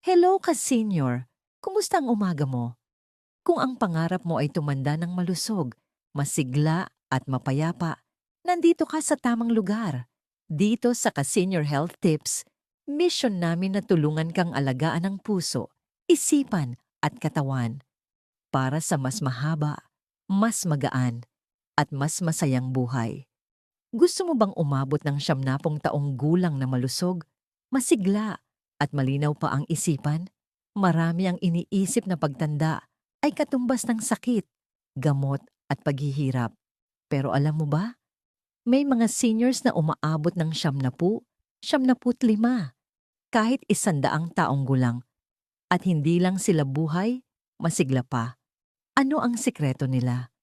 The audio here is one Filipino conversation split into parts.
Hello ka senior, kumusta ang umaga mo? Kung ang pangarap mo ay tumanda ng malusog, masigla at mapayapa, nandito ka sa tamang lugar. Dito sa Ka-Senior Health Tips, mission namin na tulungan kang alagaan ang puso, isipan at katawan para sa mas mahaba, mas magaan, at mas masayang buhay. Gusto mo bang umabot ng siyamnapong taong gulang na malusog, masigla, at malinaw pa ang isipan? Marami ang iniisip na pagtanda ay katumbas ng sakit, gamot at paghihirap. Pero alam mo ba? May mga seniors na umaabot ng siyamnapu, siyamnaput lima, kahit isandaang taong gulang. At hindi lang sila buhay, masigla pa. Ano ang sikreto nila?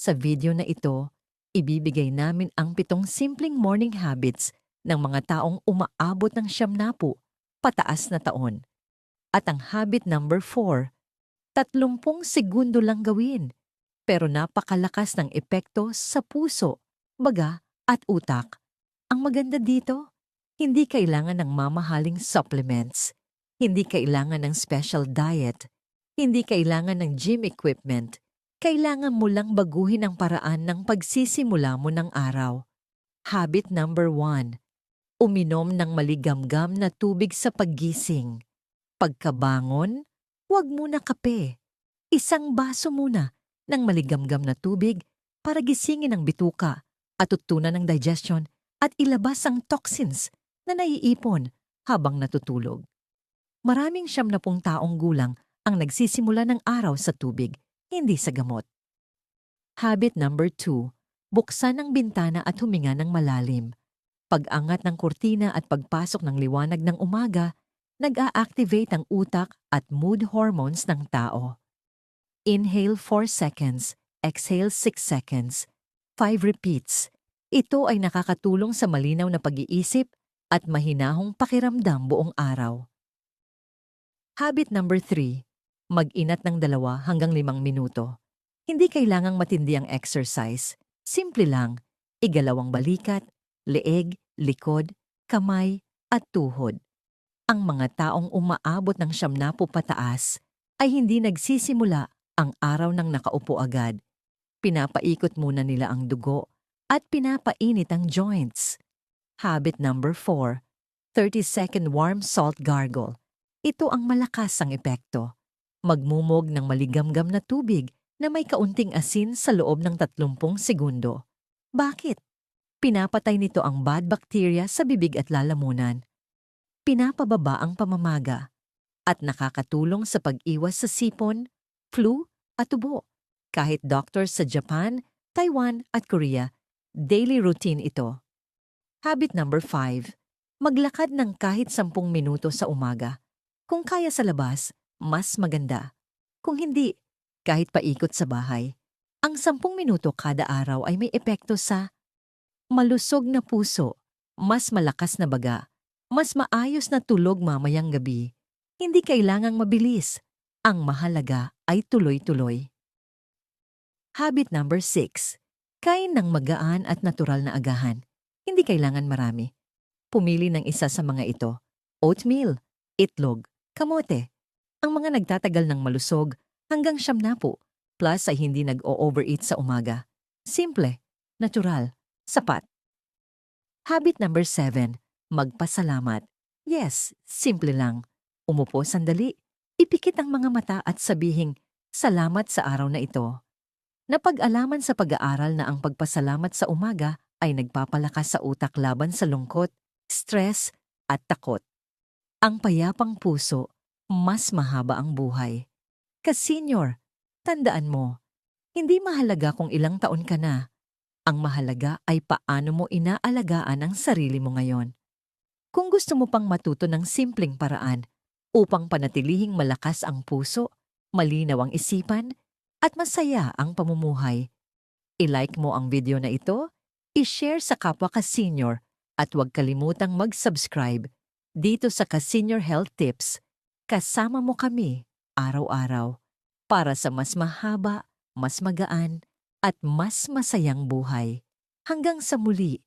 Sa video na ito, ibibigay namin ang pitong simpleng morning habits ng mga taong umaabot ng siyamnapu, pataas na taon. At ang habit number 4, tatlumpung segundo lang gawin, pero napakalakas ng epekto sa puso, baga at utak. Ang maganda dito, hindi kailangan ng mamahaling supplements, hindi kailangan ng special diet, hindi kailangan ng gym equipment. Kailangan mo lang baguhin ang paraan ng pagsisimula mo ng araw. Habit number one. Uminom ng maligamgam na tubig sa paggising. Pagkabangon, huwag muna kape. Isang baso muna ng maligamgam na tubig para gisingin ang bituka at tutunan ng digestion at ilabas ang toxins na naiipon habang natutulog. Maraming siyam na pong taong gulang ang nagsisimula ng araw sa tubig, hindi sa gamot. Habit number 2. Buksan ang bintana at huminga ng malalim. Pag-angat ng kurtina at pagpasok ng liwanag ng umaga, nag-a-activate ang utak at mood hormones ng tao. Inhale 4 seconds, exhale 6 seconds, 5 repeats. Ito ay nakakatulong sa malinaw na pag-iisip at mahinahong pakiramdam buong araw. Habit number 3. Mag-inat ng dalawa hanggang limang minuto. Hindi kailangang matindi ang exercise. Simple lang, igalaw ang balikat, leeg, likod, kamay, at tuhod. Ang mga taong umaabot ng siyamnapo pataas ay hindi nagsisimula ang araw ng nakaupo agad. Pinapaikot muna nila ang dugo at pinapainit ang joints. Habit number 4. 30-second warm salt gargle. Ito ang malakas ang epekto. Magmumog ng maligamgam na tubig na may kaunting asin sa loob ng 30 segundo. Bakit? Pinapatay nito ang bad bacteria sa bibig at lalamunan pinapababa ang pamamaga at nakakatulong sa pag-iwas sa sipon, flu at tubo. Kahit doctors sa Japan, Taiwan at Korea, daily routine ito. Habit number 5. Maglakad ng kahit 10 minuto sa umaga. Kung kaya sa labas, mas maganda. Kung hindi, kahit paikot sa bahay. Ang 10 minuto kada araw ay may epekto sa malusog na puso, mas malakas na baga, mas maayos na tulog mamayang gabi. Hindi kailangang mabilis. Ang mahalaga ay tuloy-tuloy. Habit number 6. Kain ng magaan at natural na agahan. Hindi kailangan marami. Pumili ng isa sa mga ito. Oatmeal, itlog, kamote. Ang mga nagtatagal ng malusog hanggang siyam na po, plus ay hindi nag-o-overeat sa umaga. Simple, natural, sapat. Habit number 7 magpasalamat. Yes, simple lang. Umupo sandali, ipikit ang mga mata at sabihing, salamat sa araw na ito. Napag-alaman sa pag-aaral na ang pagpasalamat sa umaga ay nagpapalakas sa utak laban sa lungkot, stress, at takot. Ang payapang puso, mas mahaba ang buhay. Ka-senior, tandaan mo, hindi mahalaga kung ilang taon ka na. Ang mahalaga ay paano mo inaalagaan ang sarili mo ngayon. Kung gusto mo pang matuto ng simpleng paraan upang panatilihing malakas ang puso, malinaw ang isipan, at masaya ang pamumuhay, i-like mo ang video na ito, i-share sa kapwa ka-senior, at huwag kalimutang mag-subscribe dito sa Ka-Senior Health Tips. Kasama mo kami araw-araw para sa mas mahaba, mas magaan, at mas masayang buhay. Hanggang sa muli,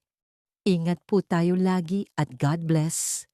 Ingat po tayo lagi at God bless.